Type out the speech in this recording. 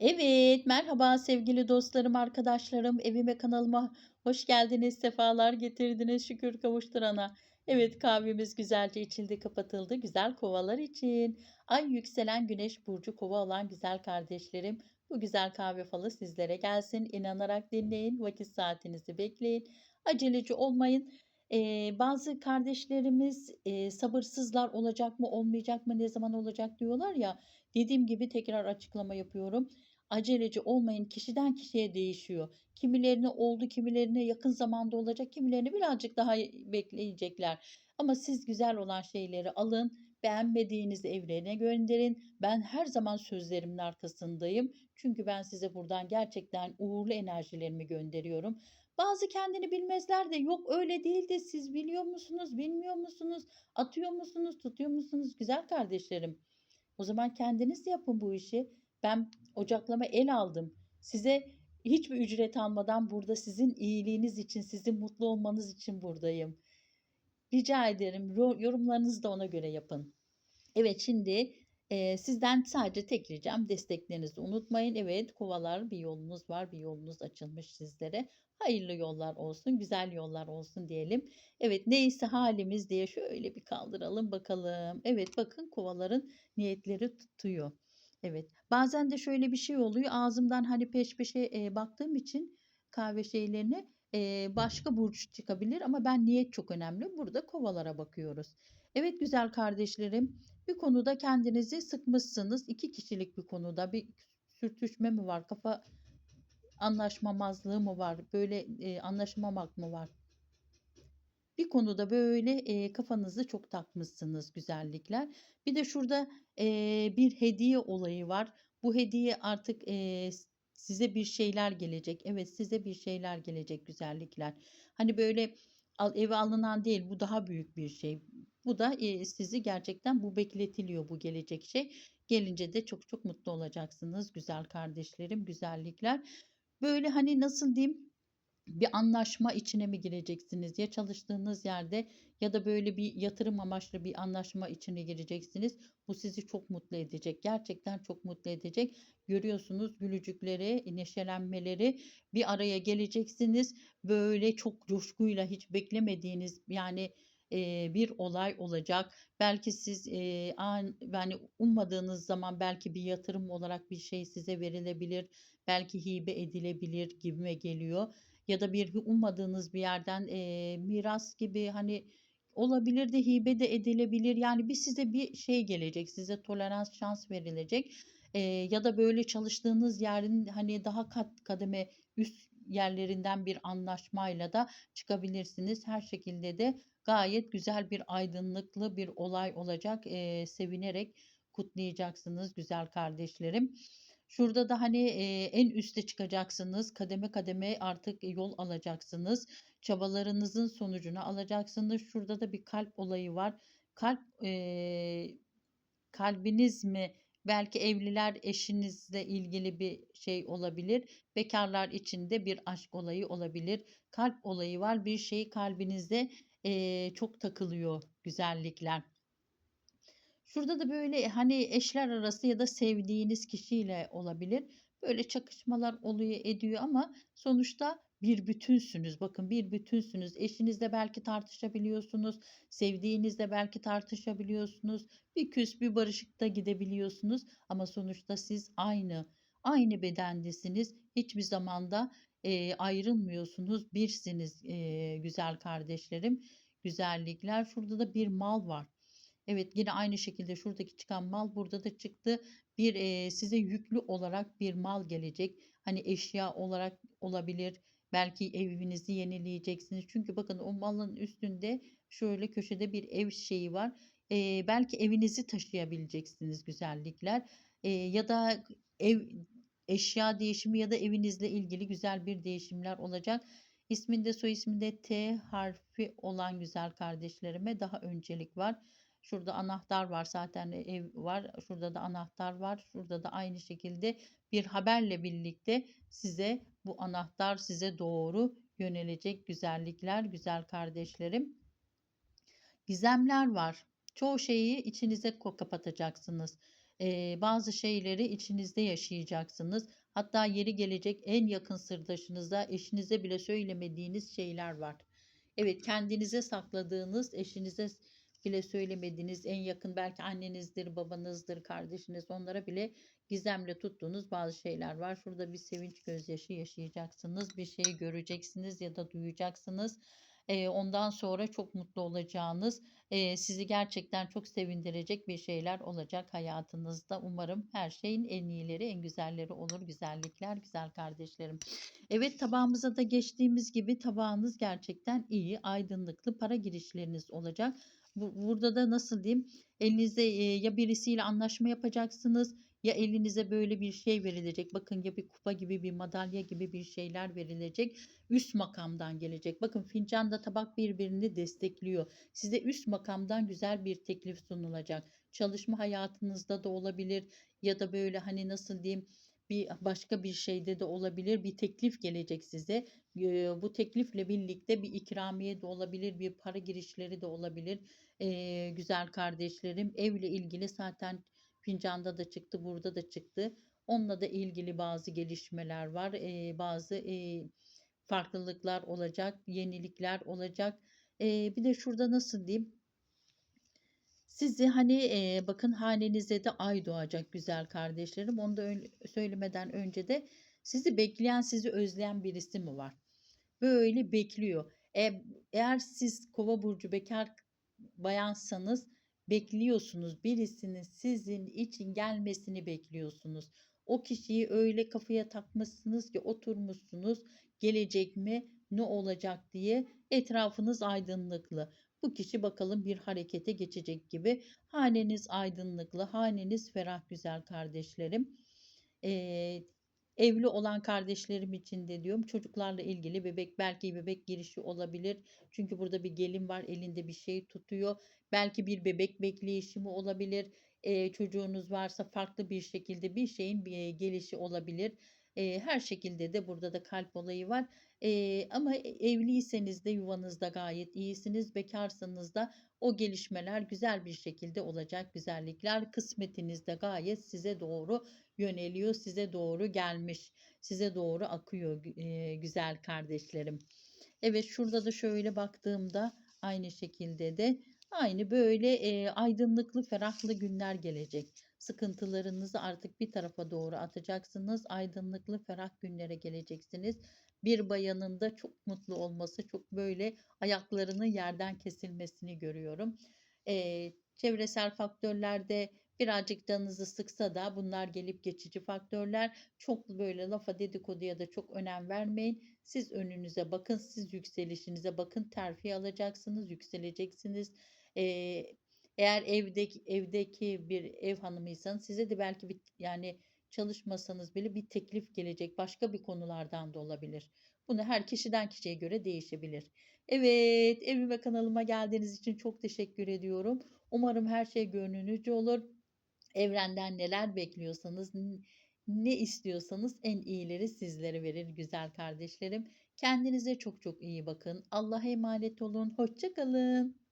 Evet, merhaba sevgili dostlarım, arkadaşlarım, evime, kanalıma hoş geldiniz, sefalar getirdiniz, şükür kavuşturana. Evet, kahvemiz güzelce içildi, kapatıldı, güzel kovalar için. Ay yükselen güneş burcu kova olan güzel kardeşlerim, bu güzel kahve falı sizlere gelsin. İnanarak dinleyin, vakit saatinizi bekleyin, aceleci olmayın. Ee, bazı kardeşlerimiz e, sabırsızlar olacak mı, olmayacak mı, ne zaman olacak diyorlar ya. Dediğim gibi tekrar açıklama yapıyorum aceleci olmayın kişiden kişiye değişiyor. Kimilerine oldu, kimilerine yakın zamanda olacak, kimilerine birazcık daha bekleyecekler. Ama siz güzel olan şeyleri alın, beğenmediğinizi evrene gönderin. Ben her zaman sözlerimin arkasındayım. Çünkü ben size buradan gerçekten uğurlu enerjilerimi gönderiyorum. Bazı kendini bilmezler de yok öyle değil de siz biliyor musunuz, bilmiyor musunuz, atıyor musunuz, tutuyor musunuz güzel kardeşlerim. O zaman kendiniz yapın bu işi. Ben ocaklama el aldım. Size hiçbir ücret almadan burada sizin iyiliğiniz için, sizin mutlu olmanız için buradayım. Rica ederim yorumlarınızı da ona göre yapın. Evet şimdi e, sizden sadece tek ricam desteklerinizi unutmayın. Evet kovalar bir yolunuz var, bir yolunuz açılmış sizlere. Hayırlı yollar olsun, güzel yollar olsun diyelim. Evet neyse halimiz diye şöyle bir kaldıralım bakalım. Evet bakın kovaların niyetleri tutuyor. Evet. Bazen de şöyle bir şey oluyor. Ağzımdan hani peş peşe e, baktığım için kahve şeylerine e, başka burç çıkabilir ama ben niyet çok önemli. Burada kovalara bakıyoruz. Evet güzel kardeşlerim bir konuda kendinizi sıkmışsınız. İki kişilik bir konuda bir sürtüşme mi var? Kafa anlaşmamazlığı mı var? Böyle e, anlaşmamak mı var? Bir konuda böyle e, kafanızı çok takmışsınız güzellikler. Bir de şurada e, bir hediye olayı var. Bu hediye artık e, size bir şeyler gelecek. Evet size bir şeyler gelecek güzellikler. Hani böyle al, eve alınan değil bu daha büyük bir şey. Bu da e, sizi gerçekten bu bekletiliyor bu gelecek şey. Gelince de çok çok mutlu olacaksınız güzel kardeşlerim, güzellikler. Böyle hani nasıl diyeyim bir anlaşma içine mi gireceksiniz? Ya çalıştığınız yerde ya da böyle bir yatırım amaçlı bir anlaşma içine gireceksiniz. Bu sizi çok mutlu edecek. Gerçekten çok mutlu edecek. Görüyorsunuz gülücükleri, neşelenmeleri bir araya geleceksiniz. Böyle çok coşkuyla hiç beklemediğiniz yani bir olay olacak. Belki siz an, yani ummadığınız zaman belki bir yatırım olarak bir şey size verilebilir. Belki hibe edilebilir gibime geliyor ya da bir ummadığınız bir yerden e, miras gibi hani olabilir de hibe de edilebilir. Yani bir size bir şey gelecek, size tolerans şans verilecek. E, ya da böyle çalıştığınız yerin hani daha kat kademe üst yerlerinden bir anlaşmayla da çıkabilirsiniz. Her şekilde de gayet güzel bir aydınlıklı bir olay olacak. E, sevinerek kutlayacaksınız güzel kardeşlerim. Şurada da hani e, en üste çıkacaksınız. Kademe kademe artık yol alacaksınız. Çabalarınızın sonucunu alacaksınız. Şurada da bir kalp olayı var. Kalp e, kalbiniz mi? Belki evliler eşinizle ilgili bir şey olabilir. Bekarlar için de bir aşk olayı olabilir. Kalp olayı var. Bir şey kalbinizde e, çok takılıyor güzellikler. Şurada da böyle hani eşler arası ya da sevdiğiniz kişiyle olabilir. Böyle çakışmalar oluyor ediyor ama sonuçta bir bütünsünüz. Bakın bir bütünsünüz. Eşinizle belki tartışabiliyorsunuz. Sevdiğinizle belki tartışabiliyorsunuz. Bir küs bir barışıkta gidebiliyorsunuz. Ama sonuçta siz aynı aynı bedendesiniz. Hiçbir zamanda e, ayrılmıyorsunuz. Birsiniz e, güzel kardeşlerim. Güzellikler. Şurada da bir mal var. Evet yine aynı şekilde şuradaki çıkan mal burada da çıktı. Bir e, size yüklü olarak bir mal gelecek. Hani eşya olarak olabilir. Belki evinizi yenileyeceksiniz. Çünkü bakın o malın üstünde şöyle köşede bir ev şeyi var. E, belki evinizi taşıyabileceksiniz güzellikler. E, ya da ev eşya değişimi ya da evinizle ilgili güzel bir değişimler olacak. İsminde soy isminde T harfi olan güzel kardeşlerime daha öncelik var. Şurada anahtar var zaten ev var. Şurada da anahtar var. Şurada da aynı şekilde bir haberle birlikte size bu anahtar size doğru yönelecek güzellikler, güzel kardeşlerim. Gizemler var. Çoğu şeyi içinize kapatacaksınız. Eee, bazı şeyleri içinizde yaşayacaksınız. Hatta yeri gelecek en yakın sırdaşınıza, eşinize bile söylemediğiniz şeyler var. Evet, kendinize sakladığınız, eşinize bile söylemediğiniz, en yakın belki annenizdir, babanızdır, kardeşiniz, onlara bile gizemle tuttuğunuz bazı şeyler var. Şurada bir sevinç gözyaşı yaşayacaksınız. Bir şey göreceksiniz ya da duyacaksınız. Ondan sonra çok mutlu olacağınız, sizi gerçekten çok sevindirecek bir şeyler olacak hayatınızda. Umarım her şeyin en iyileri, en güzelleri olur. Güzellikler, güzel kardeşlerim. Evet, tabağımıza da geçtiğimiz gibi tabağınız gerçekten iyi, aydınlıklı para girişleriniz olacak. Bu burada da nasıl diyeyim, elinizde, eee, ya birisiyle anlaşma yapacaksınız ya elinize böyle bir şey verilecek. Bakın ya bir kupa gibi, bir madalya gibi bir şeyler verilecek. Üst makamdan gelecek. Bakın fincanla tabak birbirini destekliyor. Size üst makamdan güzel bir teklif sunulacak. Çalışma hayatınızda da olabilir ya da böyle, hani, nasıl diyeyim, bir başka bir şeyde de olabilir. Bir teklif gelecek size. Bu teklifle birlikte bir ikramiye de olabilir, bir para girişleri de olabilir. Güzel kardeşlerim, evle ilgili zaten fincanda da çıktı, burada da çıktı. Onunla da ilgili bazı gelişmeler var. Bazı, farklılıklar olacak, yenilikler olacak. Bir de şurada nasıl diyeyim sizi, hani, eee, bakın hanenize de ay doğacak güzel kardeşlerim. Onu da söylemeden önce de sizi bekleyen, sizi özleyen birisi mi var? Böyle bekliyor. Eee, eğer siz Kova burcu bekâr bayansanız bekliyorsunuz. Birisinin sizin için gelmesini bekliyorsunuz. O kişiyi öyle kafaya takmışsınız ki oturmuşsunuz, gelecek mi, ne olacak diye etrafınız aydınlıklı. Bu kişi bakalım bir harekete geçecek gibi. Haneniz aydınlıklı, haneniz ferah güzel kardeşlerim. Eee, evli olan kardeşlerim için de diyorum çocuklarla ilgili bebek belki bebek girişi olabilir. Çünkü burada bir gelin var, elinde bir şey tutuyor. Belki bir bebek bekleyişi mi olabilir? Eee, çocuğunuz varsa farklı bir şekilde bir şeyin bir gelişi olabilir. Eee, her şekilde de burada da kalp olayı var. Eee, ama e evliyseniz de yuvanızda gayet iyisiniz. Bekârsanız da o gelişmeler güzel bir şekilde olacak. Güzellikler kısmetiniz de gayet size doğru yöneliyor, size doğru gelmiş, size doğru akıyor eee, güzel kardeşlerim. Evet, şurada da şöyle baktığımda aynı şekilde de aynı böyle, eee, aydınlıklı, ferahlı günler gelecek. Sıkıntılarınızı artık bir tarafa doğru atacaksınız. Aydınlıklı, ferah günlere geleceksiniz. Bir bayanın da çok mutlu olması, çok böyle ayaklarının yerden kesilmesini görüyorum. Eee, çevresel faktörler de birazcık canınızı sıksa da bunlar gelip geçici faktörler. Çok böyle lafa, dedikoduya da çok önem vermeyin. Siz önünüze bakın, siz yükselişinize bakın. Terfi alacaksınız, yükseleceksiniz. Eee, eğer evdeki evdeki bir ev hanımıysanız size de belki bir yani çalışmasanız bile bir teklif gelecek. Başka bir konulardan da olabilir. Bunu her kişiden kişiye göre değişebilir. Evet, evime kanalıma geldiğiniz için çok teşekkür ediyorum. Umarım her şey gönlünüzce olur. Evrenden neler bekliyorsanız, ne istiyorsanız en iyileri sizlere verir güzel kardeşlerim. Kendinize çok çok iyi bakın. Allah'a emanet olun. Hoşça kalın.